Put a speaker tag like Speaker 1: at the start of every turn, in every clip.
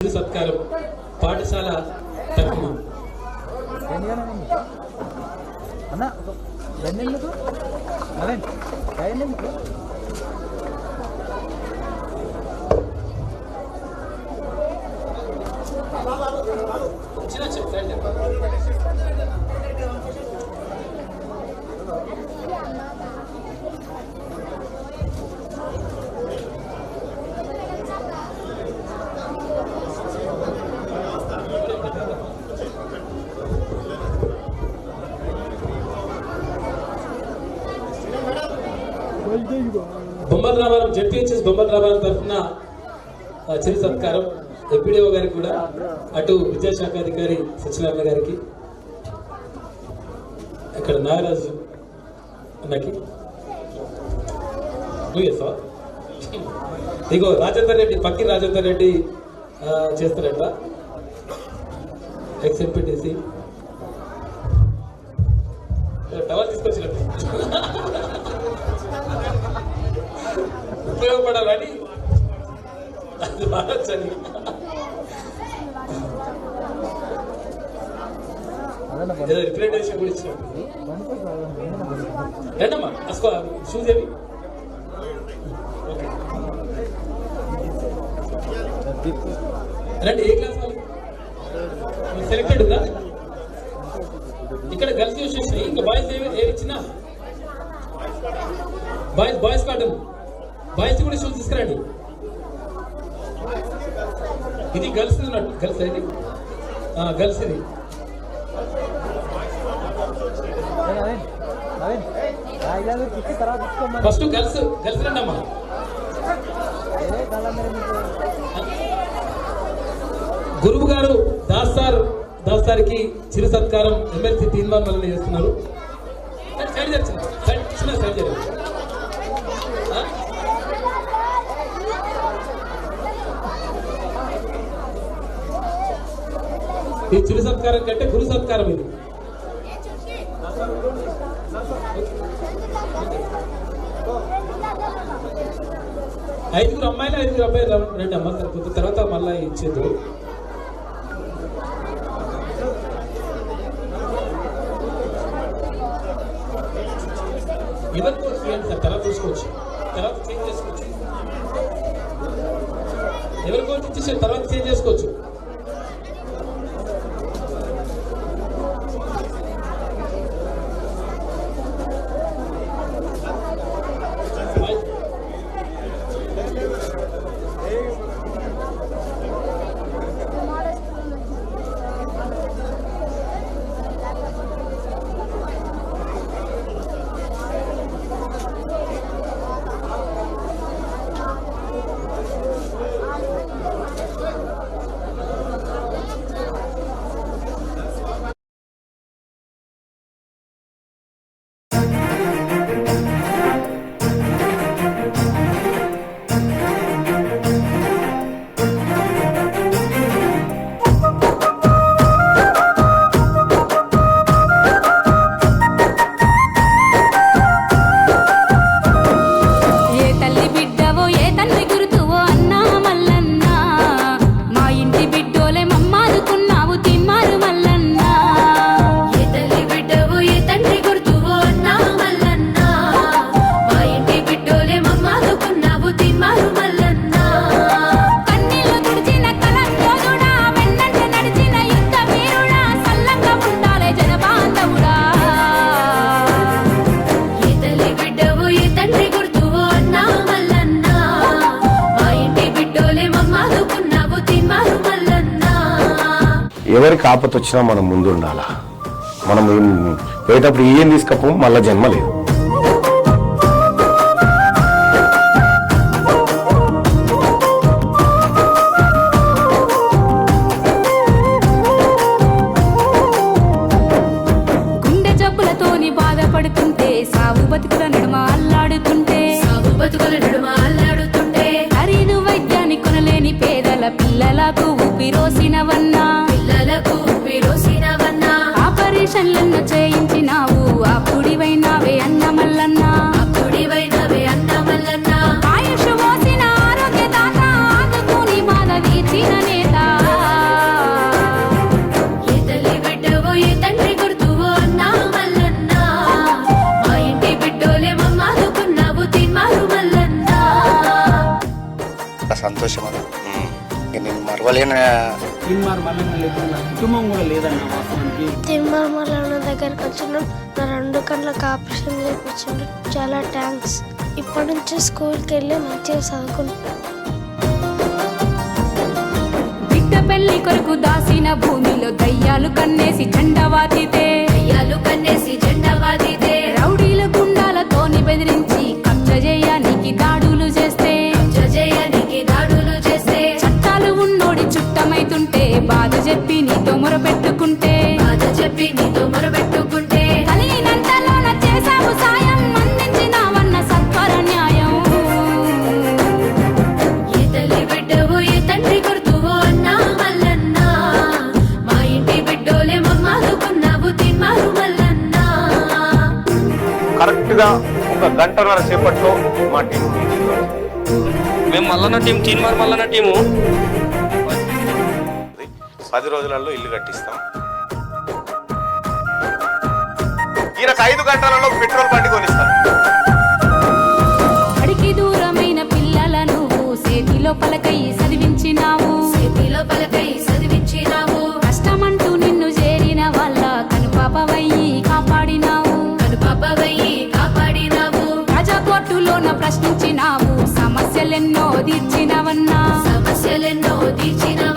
Speaker 1: సత్కారం పాఠశాల తరఫున. చెప్పండి బొమ్మల రామారం జడ్పీహెచ్ఎస్ బొమ్మల రామారం తరఫున చిరు సత్కారం. ఎంపీడీఓ గారికి కూడా అటు విద్యాశాఖ అధికారి సత్యనారాయణ గారికి ఇక్కడ నాగరాజు అన్నకి. ఇగో రాజేందర్ రెడ్డి పక్కి రాజేందర్ రెడ్డి చేస్తారట. ఎక్స్ ఎంపీటీసీ టవర్ తీసుకొచ్చినట్టు. ఉపయోగపడాలని అది వాడచ్చని
Speaker 2: అదన్న
Speaker 1: ఏదో రిప్రజెంటేషన్ కూడా ఇచ్చినట్టు రండమ్మా అసుకో షూస్ ఏవి రండి ఏ క్లాస్ వాళ్ళు? సెలెక్టెడ్ ఉందా? ఇక్కడ గర్ల్స్ వచ్చేసినాయి ఇంకా బాయ్స్ ఏమి ఏమి ఇచ్చినా? బాయ్స్ బాయ్స్ కాటన్ బాయ్స్ కూడా షూస్ తీసుకురండి. ఇది గర్ల్స్ ఉన్నట్టు గర్ల్స్ ఇది? గర్ల్స్ ఇది.
Speaker 2: తర్వాత
Speaker 1: ఫస్ట్ గర్ల్స్ గర్ల్స్ రండి అమ్మా గురువు గారు దాస్ సార్ దాస్ సార్కి చిరు సత్కారం ఎమ్మెల్సీ తీర్మానం వల్ల చేస్తున్నారు. ఈ చిరు సత్కారం కంటే గురు సత్కారం ఇది. ఐదుగురు అమ్మాయిలు ఐదుగురు అబ్బాయిలు రా- రండి అమ్మ కొంత తర్వాత మళ్ళీ ఇచ్చేది ఎవరికి కోర్స్ చేయండి సార్ తర్వాత చూసుకోవచ్చు. తర్వాత చేంజ్ చేసుకోవచ్చు. ఎవరి కోర్స్ ఇచ్చేసారు తర్వాత చేంజ్ చేసుకోవచ్చు.
Speaker 3: ఆపత వచ్చినా మనం ముందు ఉండాలా మనం ఏం- పోయేటప్పుడు ఏం తీసుకపోం మళ్ళా జన్మ లేదు.
Speaker 4: గుండె జబ్బులతోని బాధపడుతుంటే సాగు బతుకుల నడుమ అల్లాడుతుంటే.
Speaker 5: సాగు బతుకుల నడుమ అల్లాడుతుంటే.
Speaker 4: ఖరీదు వైద్యాన్ని కొనలేని పేదల పిల్లలకు ఊపిరోసినవన్నా
Speaker 3: మరవలేని
Speaker 6: తీన్మార్ మల్లన్న లేకుండా నా కుటుంబం కూడా లేదన్న వాస్తవానికి.
Speaker 7: తిరుమల దగ్గరికి వచ్చినాం. నా రెండు కళ్ళకి ఆపరేషన్ చేయించిండు చాలా థ్యాంక్స్ ఇప్పటి నుంచి స్కూల్కి వెళ్ళి మంచిగా చదువుకుంటాం
Speaker 4: బిడ్డ పెళ్ళి కొరకు దాసిన భూమిలో దయ్యాలు కన్నేసి చండవాతితే
Speaker 5: అయ్యాలు కన్నేసి జెండా వాదిదే
Speaker 4: రౌడీల గుండాలతోని బెదిరించి మొరపెట్టుకుంటే
Speaker 5: బాధ చెప్పి నీతో మొరబెట్టుకుంటే.
Speaker 4: కలిగినంతలోన చేశావు సాయం అందించినావన్న సత్వర న్యాయం.
Speaker 5: ఏ తల్లి బిడ్డవో ఏ తండ్రి గుర్తువో అన్నా మల్లన్న. మా ఇంటి బిడ్డోలే మమ్మాదుకున్నావు తిమ్మారు మల్లన్న.
Speaker 3: కరెక్ట్గా ఒక గంటన్నర సేపట్లో మా టీం
Speaker 8: మేము మల్లన్న టీం తీన్మార్ మల్లన్న టీము.
Speaker 3: పది రోజులలో ఇల్లు కట్టిస్తాం. ఈయనకు ఐదు గంటలలో పెట్రోల్ బండి కొనిస్తాం.
Speaker 4: అడికి దూరమైన పిల్లలను సేతిలో పలకై చదివించినావు.
Speaker 5: చేతిలో పలకై చదివించినావు.
Speaker 4: కష్టమంటూ నిన్ను చేరిన వాళ్ళ కనుపాపవయ్యి కాపాడినావు.
Speaker 5: కనుపాపవయ్యి కాపాడినావు.
Speaker 4: ప్రజా కోర్టులోన ప్రశ్నించినావు సమస్యలెన్నో తీర్చినవన్నా.
Speaker 5: సమస్యలెన్నో తీర్చినవన్నా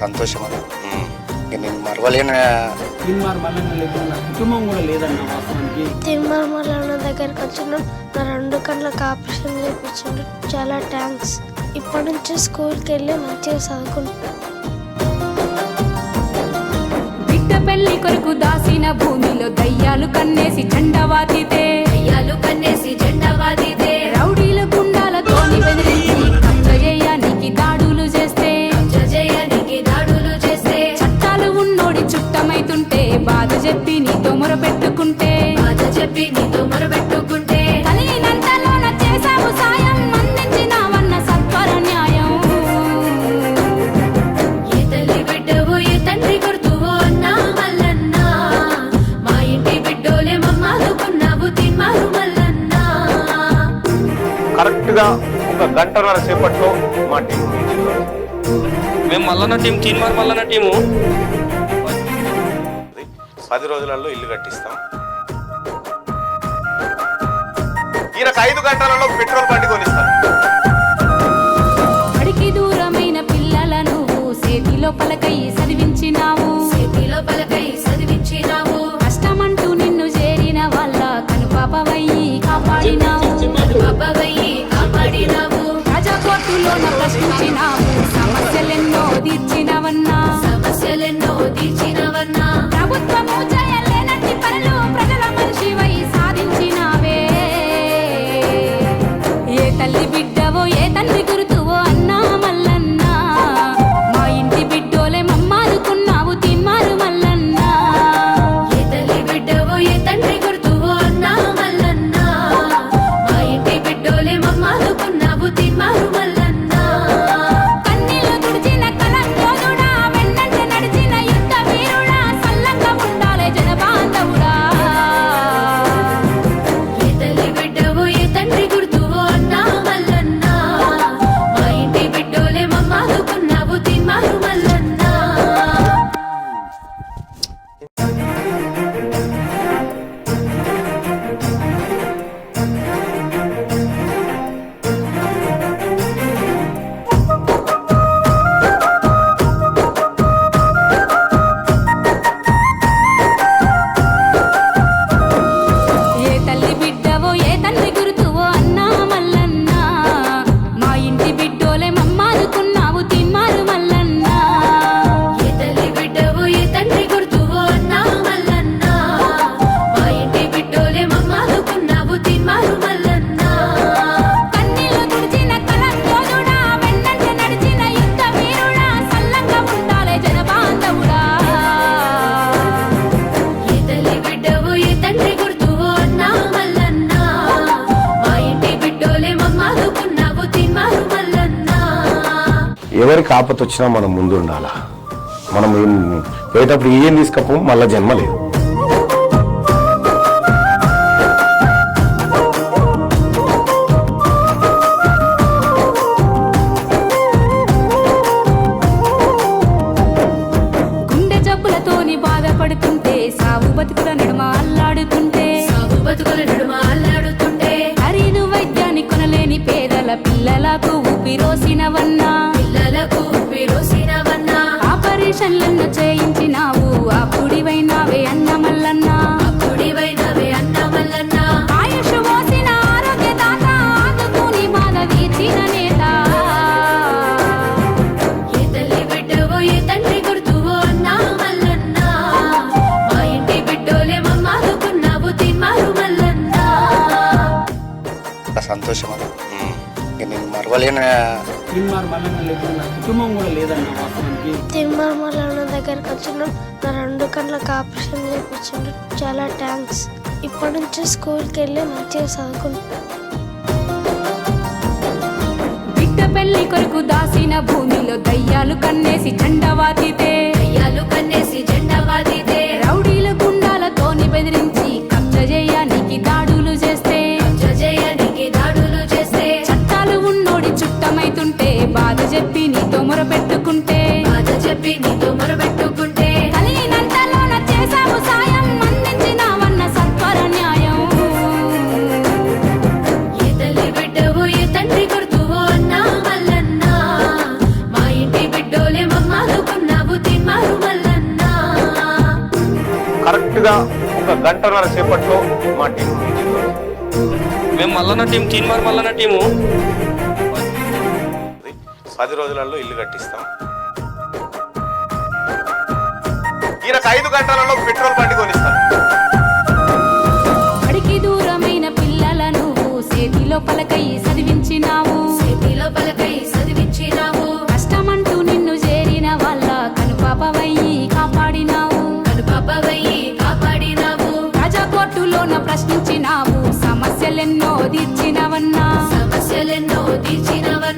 Speaker 3: సంతోషం. ఇక నేను మరవలేని.
Speaker 6: కుటుంబం కూడా లేదన్న వాస్తవానికి.
Speaker 7: తిరుమల దగ్గరికి వచ్చినాం. నా రెండు కళ్ళకి ఆపరేషన్ చేయించిండు. చాలా థ్యాంక్స్ ఇప్పటి నుంచి స్కూల్కి వెళ్ళి మంచిగా చదువుకుంటాం
Speaker 4: బిడ్డ పెళ్ళి కొరకు దాసిన భూమిలో దయ్యాలు కన్నేసి చండవాతితే
Speaker 5: అయ్యాలు కన్నేసి జెండా వాదిదే
Speaker 4: రౌడీల
Speaker 3: గంటన్నర సేపట్లో మా టీం
Speaker 8: మేము మల్లన్న టీం తీన్మార్ మల్లన్న టీము
Speaker 3: పది రోజులలో ఇల్లు కట్టిస్తాం. ఈయనకు ఐదు గంటలలో పెట్రోల్ బండి కొనిస్తాం.
Speaker 4: అడికి దూరమైన పిల్లలను సేతిలో పలకై చదివించినావు.
Speaker 5: పలకై చదివించినావు.
Speaker 4: కష్టమంటూ నిన్ను చేరిన వాళ్ళ కనుపాపవయ్యి కాపాడినావు. ప్రజా ప్రశ్నించినావు సమస్యలెన్నో తీర్చినవన్నా.
Speaker 5: సమస్యలెన్నో తీర్చినవన్నా.
Speaker 4: ప్రభుత్వము
Speaker 3: ఎవరికి ఆపత్ వచ్చినా మనం ముందు ఉండాలా మనం పోయేటప్పుడు ఏం తీసుకపోం మళ్ళీ జన్మ లేదు.
Speaker 9: సంతోషం అన్న ఇంక నేను మరవలేని?
Speaker 6: తీన్మార్ మల్లన్న లేకుండా కుటుంబం కూడా లేదన్న వాస్తవానికి
Speaker 7: తిమ్మల దగ్గరికి వచ్చినాం నా రెండు కళ్ళకి ఆపరేషన్ చేయించండు చాలా థ్యాంక్స్ ఇప్పటి నుంచి స్కూల్కి వెళ్ళి మంచిగా చదువుకుంటాను
Speaker 4: బిడ్డ పెళ్ళి కొరకు దాసిన భూమిలో దయ్యాలు కన్నేసి చండవాతితే
Speaker 5: అయ్యాలు కన్నేసి జెండా వాదిదే
Speaker 4: రౌడీల గుండాలతోని బెదిరించి చెప్పి నీతో మొరపెట్టుకుంటే.
Speaker 5: బాధ చెప్పి నీతో మొరబెట్టుకుంటే
Speaker 4: కలిగినంతలోన చేశావు సాయం అందించినావన్న సత్వర న్యాయం
Speaker 5: ఏ తల్లి బిడ్డవో ఏ తండ్రి గుర్తువో అన్నా మల్లన్న. మా ఇంటి బిడ్డోలే మమ్మాదుకున్నావు తిమ్మారు మల్లన్న.
Speaker 3: కరెక్ట్గా ఒక గంటన్నర సేపట్లో మా టీం
Speaker 8: మేము మల్లన్న టీం తీన్మార్ మల్లన్న టీము
Speaker 3: పది రోజులలో ఇల్లు కట్టిస్తాం. ఈయనకు ఐదు గంటలలో పెట్రోల్ బండి కొనిస్తాం.
Speaker 4: బడికి దూరమైన పిల్లల నువ్వు చేతిలో పలకై చదివించినావు.
Speaker 5: చేతిలో పలకై చదివించినావు.
Speaker 4: కష్టమంటూ నిన్ను చేరిన వాళ్ళ కనుపాపవయ్యి కాపాడినావు.
Speaker 5: కనుపాపవయ్యి కాపాడినావు.
Speaker 4: ప్రజా కోర్టులోన ప్రశ్నించినావు సమస్యలెన్నో తీర్చినవన్నా.
Speaker 5: సమస్యలెన్నో తీర్చినవన్నా.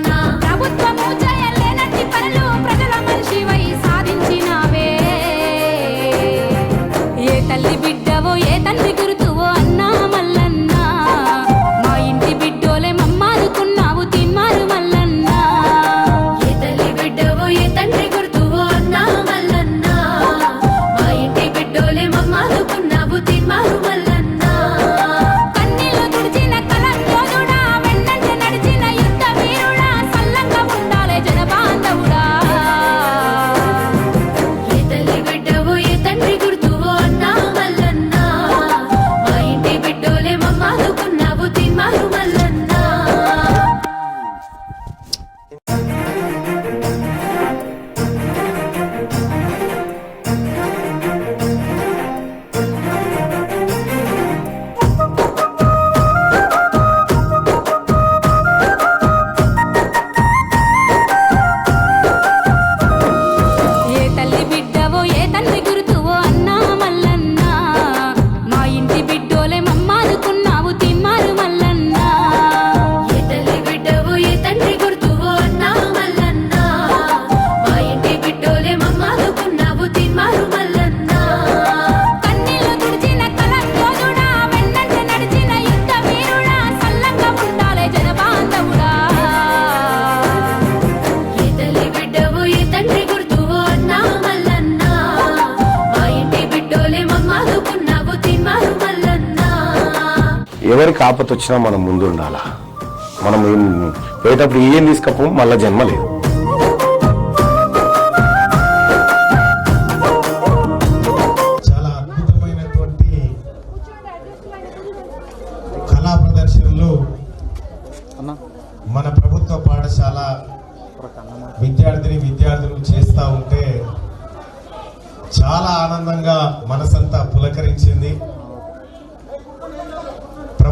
Speaker 3: ఎవరికి ఆపత వచ్చినా మనం ముందు ఉండాలా? మనం ఏం పోయేటప్పుడు ఏం తీసుకపోం మళ్ళా జన్మ లేదు.
Speaker 10: చాలా అద్భుతమైనటువంటి కళా ప్రదర్శనలు
Speaker 2: అన్న.
Speaker 10: మన ప్రభుత్వ పాఠశాల విద్యార్థిని విద్యార్థులు చేస్తూ ఉంటే చాలా ఆనందంగా మనసంతా పులకరించింది.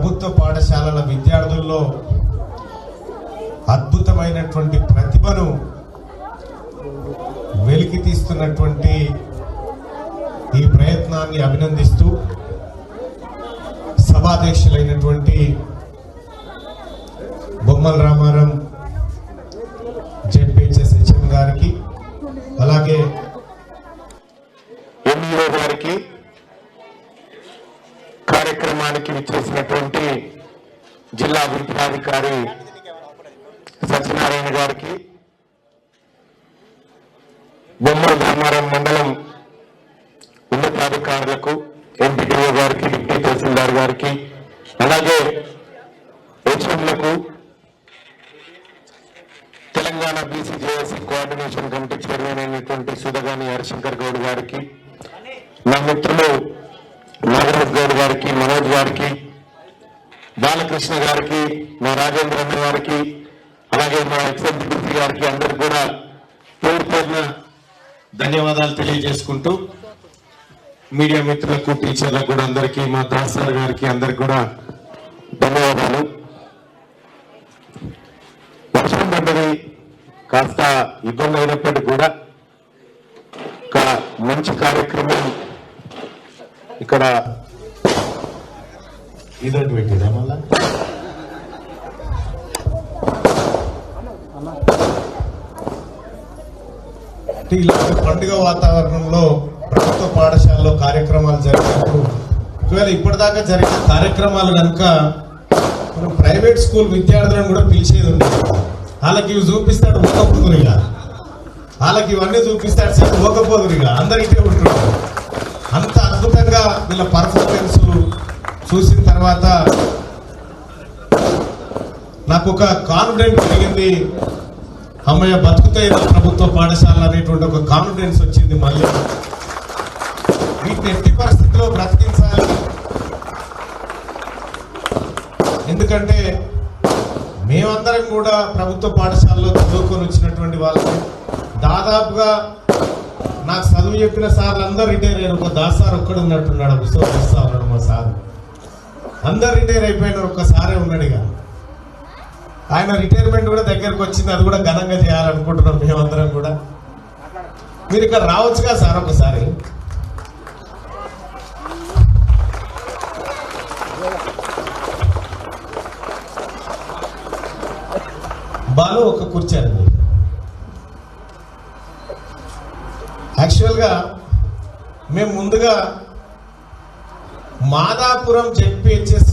Speaker 10: ప్రభుత్వ పాఠశాలల విద్యార్థుల్లో అద్భుతమైనటువంటి ప్రతిభను వెలికి తీస్తున్నటువంటి ఈ ప్రయత్నాన్ని అభినందిస్తూ సభాధ్యక్షులైనటువంటి బొమ్మల రామారాం జెడ్పీహెచ్ఎస్ హెచ్ఎం
Speaker 3: గారికి అలాగే గారికి కార్యక్రమానికి విచ్చేసినటువంటి జిల్లా విద్యాధికారి సత్యనారాయణ గారికి బొమ్మల ధర్మారం మండలం ఉన్నతాధికారులకు ఎంపీటీఓ గారికి డిప్యూటీ తహసీల్దార్ గారికి అలాగే హెచ్ఎంలకు Telangana BCJSC coordination committee chairman అయినటువంటి సుధగాని హరిశంకర్ గౌడ్ గారికి నా మిత్రులు నాగరాజ్ గౌడ్ గారికి మనోజ్ గారికి బాలకృష్ణ గారికి మా రాజేంద్ర అన్న గారికి అలాగే మా ఎక్స్ఎంపీసీ గారికి అందరు కూడా పేరు పేరున ధన్యవాదాలు తెలియజేసుకుంటూ మీడియా మిత్రులకు టీచర్లకు కూడా అందరికీ మా దాసార్ గారికి అందరికి కూడా ధన్యవాదాలు. వర్షం పడ్డది కాస్త ఇబ్బంది అయినప్పటికీ కూడా ఒక మంచి కార్యక్రమం ఇక్కడ ఇదొకటి పెట్టిదా మళ్ళా?
Speaker 10: ఇలాంటి పండుగ వాతావరణంలో ప్రభుత్వ పాఠశాలలో కార్యక్రమాలు జరిగినప్పుడు ఒకవేళ ఇప్పటిదాకా జరిగిన కార్యక్రమాలు కనుక మనం ప్రైవేట్ స్కూల్ విద్యార్థులను కూడా పిలిచేది ఉంది. వాళ్ళకి ఇవి చూపిస్తాడు ఒక్కొక్కరిగా వాళ్ళకి ఇవన్నీ చూపిస్తాడు సార్ ఊకపోదురుగా అందరికీ ఉంటున్నారు అద్భుతంగా వీళ్ళ పర్ఫార్మెన్స్ చూసిన తర్వాత నాకు ఒక కాన్ఫిడెంట్ కలిగింది. అమ్మయ్య బతుకుతాయి నా ప్రభుత్వ పాఠశాల అనేటువంటి ఒక కాన్ఫిడెన్స్ వచ్చింది మళ్ళీ. వీటిని ఎట్టి పరిస్థితిలో బ్రతికించాలి. ఎందుకంటే మేమందరం కూడా ప్రభుత్వ పాఠశాలలో చదువుకొని వచ్చినటువంటి వాళ్ళని దాదాపుగా నాకు చదువు చెప్పిన సార్లు అందరు రిటైర్ అయ్యారు ఒక దాస్ సార్ ఒక్కడు ఉన్నట్టున్నాడు పుస్తకం వస్తా ఉన్నాడు మా సార్. అందరు రిటైర్ అయిపోయినారు ఒక్కసారే ఉన్నాడు ఇక. ఆయన రిటైర్మెంట్ కూడా దగ్గరకు వచ్చింది అది కూడా ఘనంగా చేయాలనుకుంటున్నాం మేమందరం కూడా. మీరు ఇక్కడ రావచ్చుగా సార్ ఒకసారి? బాలు ఒక కూర్చారండి యాక్చువల్గా మేము ముందుగా మాదాపురం జెడ్పిహెచ్ఎస్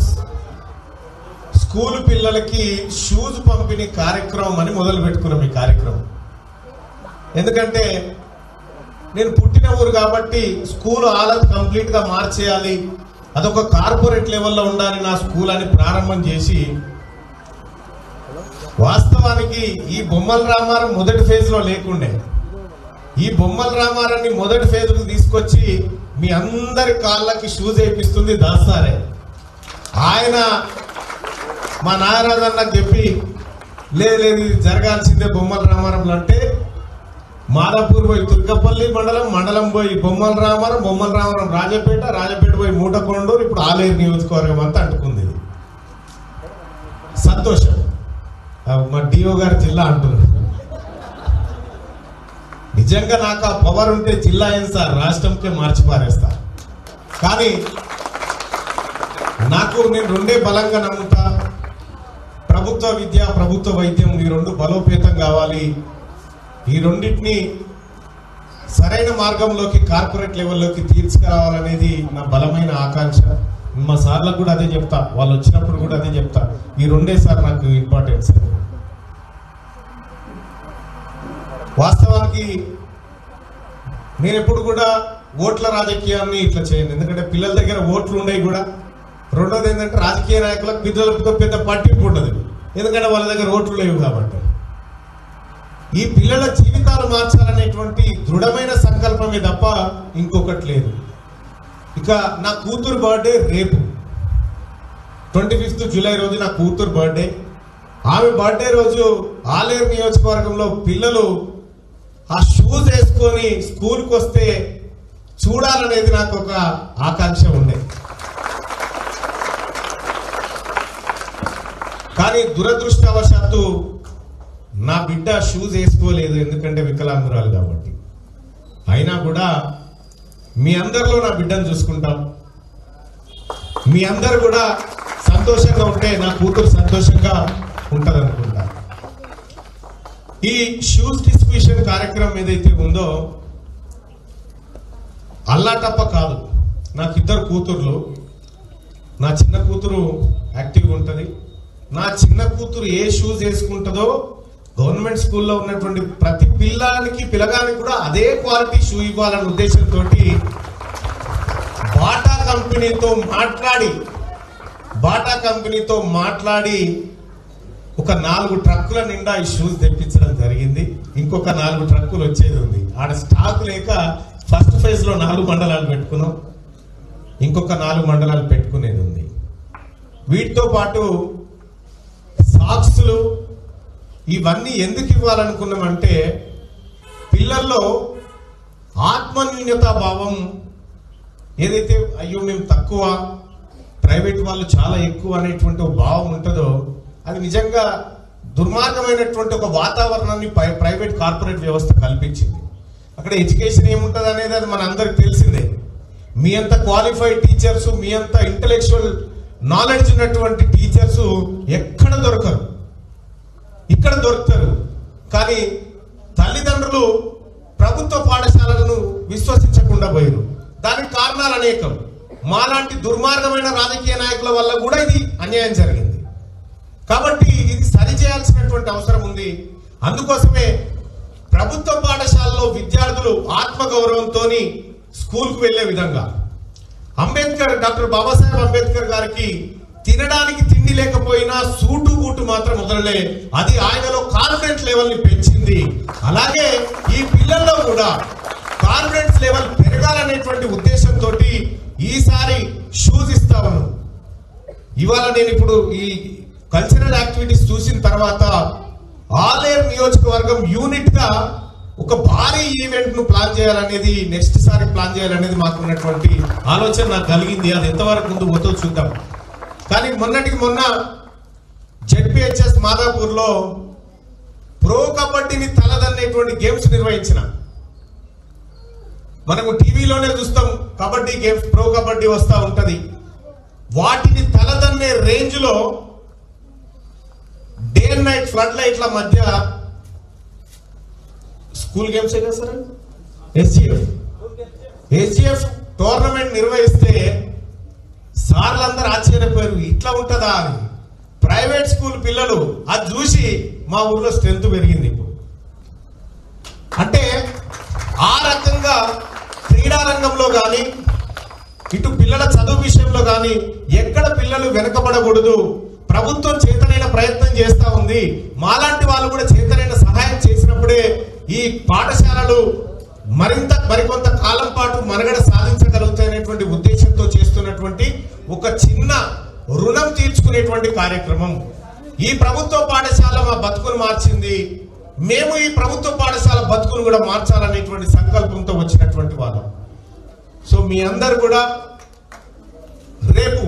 Speaker 10: స్కూల్ పిల్లలకి షూస్ పంపిణీ కార్యక్రమం అని మొదలు పెట్టుకున్నాం ఈ కార్యక్రమం. ఎందుకంటే నేను పుట్టిన ఊరు కాబట్టి స్కూల్ ఆలత్ కంప్లీట్గా మార్చేయాలి అదొక కార్పొరేట్ లెవెల్లో ఉండాలి నా స్కూల్ అని ప్రారంభం చేసి వాస్తవానికి ఈ బొమ్మల రామారం మొదటి ఫేజ్లో లేకుండే. ఈ బొమ్మల రామారాన్ని మొదటి ఫేజ్కు తీసుకొచ్చి మీ అందరి కాళ్ళకి షూస్ వేయిస్తుంది దాస్తారే ఆయన మా నాగరాజు చెప్పి లేదు లేదు ఇది జరగాల్సిందే బొమ్మల రామారంలో అంటే మాదాపూర్ పోయి తుర్కపల్లి మండలం మండలం పోయి బొమ్మల రామారం బొమ్మల రామారం రాజపేట రాజపేట పోయి మూటకొండూరు ఇప్పుడు ఆలేరు నియోజకవర్గం అంతా అంటుకుంది. సంతోషం. మా డిఓ గారి జిల్లా అంటున్నారు. నిజంగా నాకు ఆ పవర్ ఉంటే జిల్లా అయిన సార్ రాష్ట్రంకే మార్చి పారేస్తా. కానీ నాకు నేను రెండే బలంగా నమ్ముతా. ప్రభుత్వ విద్య ప్రభుత్వ వైద్యం ఈ రెండు బలోపేతం కావాలి. ఈ రెండింటిని సరైన మార్గంలోకి కార్పొరేట్ లెవెల్లోకి తీసుకురావాలనేది నా బలమైన ఆకాంక్ష. మా సార్లకు కూడా అదే చెప్తా. వాళ్ళు వచ్చినప్పుడు కూడా అదే చెప్తా. ఈ రెండే సార్ నాకు ఇంపార్టెన్స్ వాళ్ళకి నేను ఎప్పుడు కూడా ఓట్ల రాజకీయాన్ని ఇట్లా చేయను ఎందుకంటే పిల్లల దగ్గర ఓట్లు ఉన్నాయి కూడా. రెండోది ఏంటంటే రాజకీయ నాయకులకు పిల్లలతో పెద్ద పట్టింపు ఉండదు. ఎందుకంటే వాళ్ళ దగ్గర ఓట్లు లేవు కాబట్టి. ఈ పిల్లల జీవితాలు మార్చాలనేటువంటి దృఢమైన సంకల్పమే తప్ప ఇంకొకటి లేదు. ఇక నా కూతురు బర్త్డే రేపు. ట్వంటీ ఫిఫ్త్ జూలై రోజు నా కూతురు బర్త్డే. ఆమె బర్త్డే రోజు ఆలేరు నియోజకవర్గంలో పిల్లలు షూస్ వేసుకొని స్కూల్కి వస్తే చూడాలనేది నాకు ఒక ఆకాంక్ష ఉండే. కానీ దురదృష్టవశాత్తు నా బిడ్డ షూస్ వేసుకోలేదు ఎందుకంటే వికలాంగురాలు కాబట్టి. అయినా కూడా మీ అందరిలో నా బిడ్డను చూసుకుంటాం. మీ అందరు కూడా సంతోషంగా ఉంటే నా కూతురు సంతోషంగా ఉంటుంది అనుకుంటా ఈ షూస్ ఎడ్యుకేషన్ కార్యక్రమం ఏదైతే ఉందో అల్లాటప్ప కాదు. నాకు ఇద్దరు కూతుర్లు. నా చిన్న కూతురు యాక్టివ్గా ఉంటుంది. నా చిన్న కూతురు ఏ షూస్ వేసుకుంటుందో గవర్నమెంట్ స్కూల్లో ఉన్నటువంటి ప్రతి పిల్లానికి పిల్లగానికి కూడా అదే క్వాలిటీ షూ ఇవ్వాలనే ఉద్దేశంతో బాటా కంపెనీతో మాట్లాడి బాటా కంపెనీతో మాట్లాడి ఒక నాలుగు ట్రక్కుల నిండా ఈ షూస్ తెప్పించడం జరిగింది. ఇంకొక నాలుగు ట్రక్కులు వచ్చేది ఉంది. ఆడ స్టాక్ లేక ఫస్ట్ ఫేజ్లో నాలుగు మండలాలు పెట్టుకున్నాం. ఇంకొక నాలుగు మండలాలు పెట్టుకునేది ఉంది. వీటితో పాటు సాక్స్లు ఇవన్నీ ఎందుకు ఇవ్వాలనుకున్నామంటే పిల్లల్లో ఆత్మన్యూన్యతా భావం ఏదైతే అయ్యో మేము తక్కువ ప్రైవేట్ వాళ్ళు చాలా ఎక్కువ అనేటువంటి భావం ఉంటుందో అది నిజంగా దుర్మార్గమైనటువంటి ఒక వాతావరణాన్ని ప్రైవేట్ కార్పొరేట్ వ్యవస్థ కల్పించింది. అక్కడ ఎడ్యుకేషన్ ఏముంటుంది అనేది అది మన అందరికి తెలిసిందే. మీ అంత క్వాలిఫైడ్ టీచర్స్ మీ అంత ఇంటలెక్చువల్ నాలెడ్జ్ ఉన్నటువంటి టీచర్స్ ఎక్కడ దొరకరు? ఇక్కడ దొరుకుతారు. కానీ తల్లిదండ్రులు ప్రభుత్వ పాఠశాలలను విశ్వసించకుండా పోయారు దానికి కారణాలు అనేకం. మాలాంటి దుర్మార్గమైన రాజకీయ నాయకుల వల్ల కూడా ఇది అన్యాయం జరిగింది. కాబట్టి ఇది సరిచేయాల్సినటువంటి అవసరం ఉంది. అందుకోసమే ప్రభుత్వ పాఠశాలలో విద్యార్థులు ఆత్మగౌరవంతో స్కూల్కు వెళ్ళే విధంగా. అంబేద్కర్ డాక్టర్ బాబాసాహెబ్ అంబేద్కర్ గారికి తినడానికి తిండి లేకపోయినా సూటు బూటు మాత్రం వదలలే. అది ఆయనలో కాన్ఫిడెన్స్ లెవెల్ని పెంచింది. అలాగే ఈ పిల్లల్లో కూడా కాన్ఫిడెన్స్ లెవెల్ పెరగాలనేటువంటి ఉద్దేశంతో ఈసారి షూస్ ఇస్తామను ఇవాళ నేను ఇప్పుడు ఈ కల్చరల్ యాక్టివిటీస్ చూసిన తర్వాత ఆలేరు నియోజకవర్గం యూనిట్గా ఒక భారీ ఈవెంట్ను ప్లాన్ చేయాలనేది నెక్స్ట్ సారి ప్లాన్ చేయాలనేది మాకు ఉన్నటువంటి ఆలోచన నాకు కలిగింది. అది ఎంతవరకు ముందు పోతో చూద్దాం. కానీ మొన్నటికి మొన్న జెడ్పిహెచ్ఎస్ మాదాపూర్లో ప్రో కబడ్డీని తలదన్నేటువంటి గేమ్స్ నిర్వహించిన. మనము టీవీలోనే చూస్తాం కబడ్డీ గేమ్స్ ప్రో కబడ్డీ వస్తూ ఉంటుంది. వాటిని తలదన్నే రేంజ్లో డే అండ్ నైట్ ఫ్లడ్ లైట్ల మధ్య స్కూల్ గేమ్స్ కదా సార్ ఎస్జిఎఫ్ ఎస్జిఎఫ్ టోర్నమెంట్ నిర్వహిస్తే సార్లందరూ ఆశ్చర్యపోయారు. ఇట్లా ఉంటుందా అని. ప్రైవేట్ స్కూల్ పిల్లలు అది చూసి మా ఊర్లో స్ట్రెంత్ పెరిగింది ఇప్పుడు. అంటే ఆ రకంగా క్రీడా రంగంలో కానీ ఇటు పిల్లల చదువు విషయంలో కానీ ఎక్కడ పిల్లలు వెనకబడకూడదు ప్రభుత్వం చేతనైన ప్రయత్నం చేస్తూ ఉంది. మాలాంటి వాళ్ళు కూడా చేతనైన సహాయం చేసినప్పుడే ఈ పాఠశాలలు మరింత మరికొంత కాలం పాటు మనుగడ సాధించగలుగుతాయనేటువంటి ఉద్దేశంతో చేస్తున్నటువంటి ఒక చిన్న రుణం తీర్చుకునేటువంటి కార్యక్రమం. ఈ ప్రభుత్వ పాఠశాల మా బతుకును మార్చింది. మేము ఈ ప్రభుత్వ పాఠశాల బతుకును కూడా మార్చాలనేటువంటి సంకల్పంతో వచ్చినటువంటి వాళ్ళం. సో మీ అందరు కూడా రేపు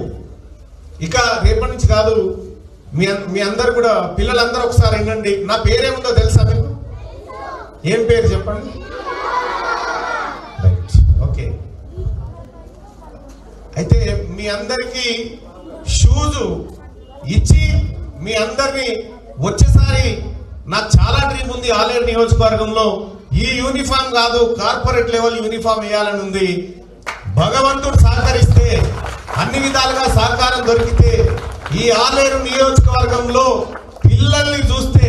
Speaker 10: ఇక రేపటి నుంచి కాదు మీ మీ అందరు కూడా పిల్లలందరూ ఒకసారి వినండి. నా పేరేముందో తెలుసా మీకు? ఏం పేరు చెప్పండి? Right okay. అయితే మీ అందరికీ షూజు ఇచ్చి మీ అందరినీ వచ్చేసారి నాకు చాలా డ్రీమ్ ఉంది. ఆలేరు నియోజకవర్గంలో ఈ యూనిఫామ్ కాదు కార్పొరేట్ లెవెల్ యూనిఫామ్ వేయాలని ఉంది. భగవంతుడు సహకరిస్తే అన్ని విధాలుగా సహకారం దొరికితే ఈ ఆలేరు నియోజకవర్గంలో పిల్లల్ని చూస్తే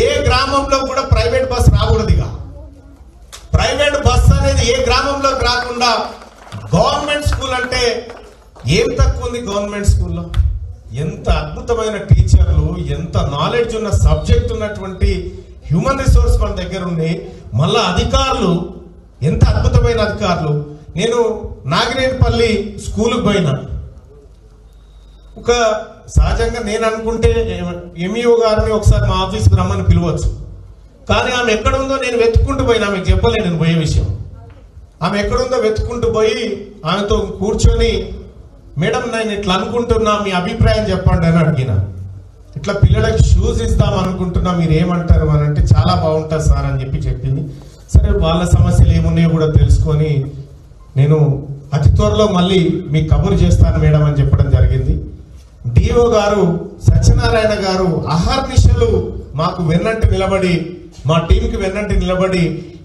Speaker 10: ఏ గ్రామంలో కూడా ప్రైవేట్ బస్ రాకూడదు ఇక ప్రైవేట్ బస్ అనేది ఏ గ్రామంలోకి రాకుండా గవర్నమెంట్ స్కూల్ అంటే ఏం తక్కువ ఉంది గవర్నమెంట్ స్కూల్లో? ఎంత అద్భుతమైన టీచర్లు ఎంత నాలెడ్జ్ ఉన్న సబ్జెక్ట్ ఉన్నటువంటి హ్యూమన్ రిసోర్స్ మన దగ్గర ఉండి మళ్ళా అధికారులు ఎంత అద్భుతమైన అధికారులు నేను నాగినేనిపల్లి స్కూల్కి పోయినా. ఒక సహజంగా నేను అనుకుంటే ఎంఈఓ గారిని ఒకసారి మా ఆఫీస్కి రమ్మని పిలవచ్చు. కానీ ఆమె ఎక్కడ ఉందో నేను వెతుక్కుంటూ పోయినా ఆమెకు చెప్పలేను నేను పోయే విషయం. ఆమె ఎక్కడుందో వెతుక్కుంటూ పోయి ఆమెతో కూర్చొని మేడం నేను ఇట్లా అనుకుంటున్నా మీ అభిప్రాయం చెప్పండి అని అడిగిన. ఇట్లా పిల్లలకి షూస్ ఇస్తాం అనుకుంటున్నా మీరు ఏమంటారు అని అంటే చాలా బాగుంటుంది సార్ అని చెప్పి చెప్పింది. సరే వాళ్ళ సమస్యలు ఏమున్నాయో కూడా తెలుసుకొని నేను అతి త్వరలో మళ్ళీ మీకు కబురు చేస్తాను మేడం అని చెప్పడం జరిగింది. డిఓ గారు సత్యనారాయణ గారు అహర్నిశలు మాకు వెన్నంటి నిలబడి మా టీంకి వెన్నంటి నిలబడి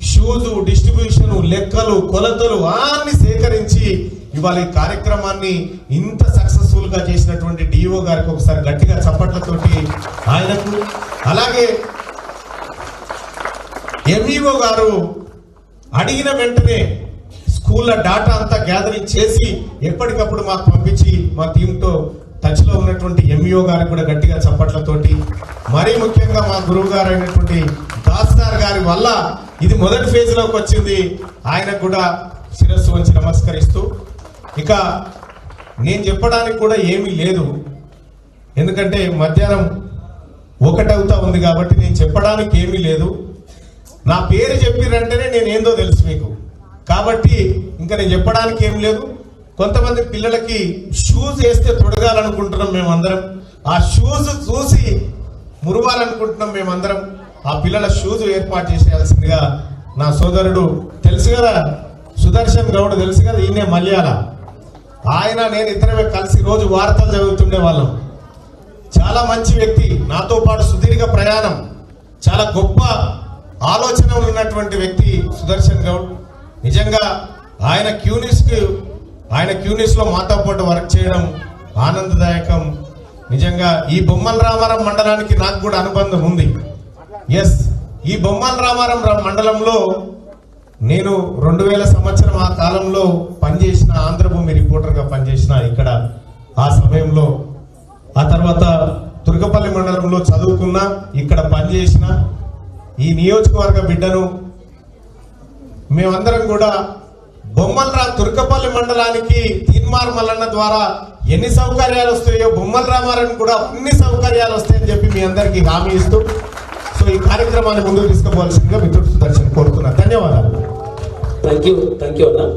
Speaker 10: షూస్ డిస్ట్రిబ్యూషన్ లెక్కలు కొలతలు అన్ని సేకరించి ఇవాళ ఈ కార్యక్రమాన్ని ఇంత సక్సెస్ఫుల్గా చేసినటువంటి డిఓ గారికి ఒకసారి గట్టిగా చప్పట్లతోటి ఆయనకు అలాగే ఎంఈఓ గారు అడిగిన వెంటనే స్కూళ్ళ డాటా అంతా గ్యాదరింగ్ చేసి ఎప్పటికప్పుడు మాకు పంపించి మా టీంతో టచ్లో ఉన్నటువంటి ఎంఈఓ గారికి కూడా గట్టిగా చప్పట్లతోటి మరీ ముఖ్యంగా మా గురువు గారు అయినటువంటి దాస్ సార్ గారి వల్ల ఇది మొదటి ఫేజ్లోకి వచ్చింది. ఆయనకు కూడా శిరస్సు వంచి నమస్కరిస్తూ ఇక నేను చెప్పడానికి కూడా ఏమీ లేదు. ఎందుకంటే మధ్యాహ్నం ఒకటవుతా ఉంది కాబట్టి నేను చెప్పడానికి ఏమీ లేదు. నా పేరు చెప్పిరంటేనే నేను ఏందో తెలుసు మీకు. కాబట్టి ఇంకా నేను చెప్పడానికి ఏం లేదు. కొంతమంది పిల్లలకి షూస్ వేస్తే తొడగాలనుకుంటున్నాం మేమందరం. ఆ షూస్ చూసి మురవాలనుకుంటున్నాం మేమందరం. ఆ పిల్లల షూస్ ఏర్పాటు చేసేయాల్సిందిగా నా సోదరుడు తెలుసు కదా? సుదర్శన్ గౌడ్ తెలుసు కదా? ఈయనే మలయాళ. ఆయన నేను ఇద్దరమే కలిసి రోజు వార్తలు చదువుతుండే వాళ్ళం. చాలా మంచి వ్యక్తి. నాతో పాటు సుదీర్ఘ ప్రయాణం. చాలా గొప్ప ఆలోచన ఉన్నటువంటి వ్యక్తి సుదర్శన్ గౌడ్. నిజంగా ఆయన క్యూనిస్కి ఆయన క్యూనిస్లో మాతో పాటు వర్క్ చేయడం ఆనందదాయకం. నిజంగా ఈ బొమ్మల రామారం మండలానికి నాకు కూడా అనుబంధం ఉంది. ఎస్ ఈ బొమ్మల రామారం మండలంలో నేను రెండు వేల సంవత్సరం ఆ కాలంలో పనిచేసిన ఆంధ్రభూమి రిపోర్టర్గా పనిచేసిన ఇక్కడ ఆ సమయంలో. ఆ తర్వాత దుర్గపల్లి మండలంలో చదువుకున్నా ఇక్కడ పనిచేసిన. ఈ నియోజకవర్గ బిడ్డను మేమందరం కూడా బొమ్మలరా తుర్కపల్లి మండలానికి తీన్మార్ మల్లన్న ద్వారా ఎన్ని సౌకర్యాలు వస్తాయో బొమ్మల రామారావు కూడా అన్ని సౌకర్యాలు వస్తాయని చెప్పి మీ అందరికీ హామీ ఇస్తూ సో ఈ కార్యక్రమాన్ని ముందుకు తీసుకుపోవాల్సిందిగా మిత్రుడు సుదర్శన్ కోరుతున్నా. ధన్యవాదాలు.
Speaker 1: థ్యాంక్ యూ థ్యాంక్ యూ అన్న.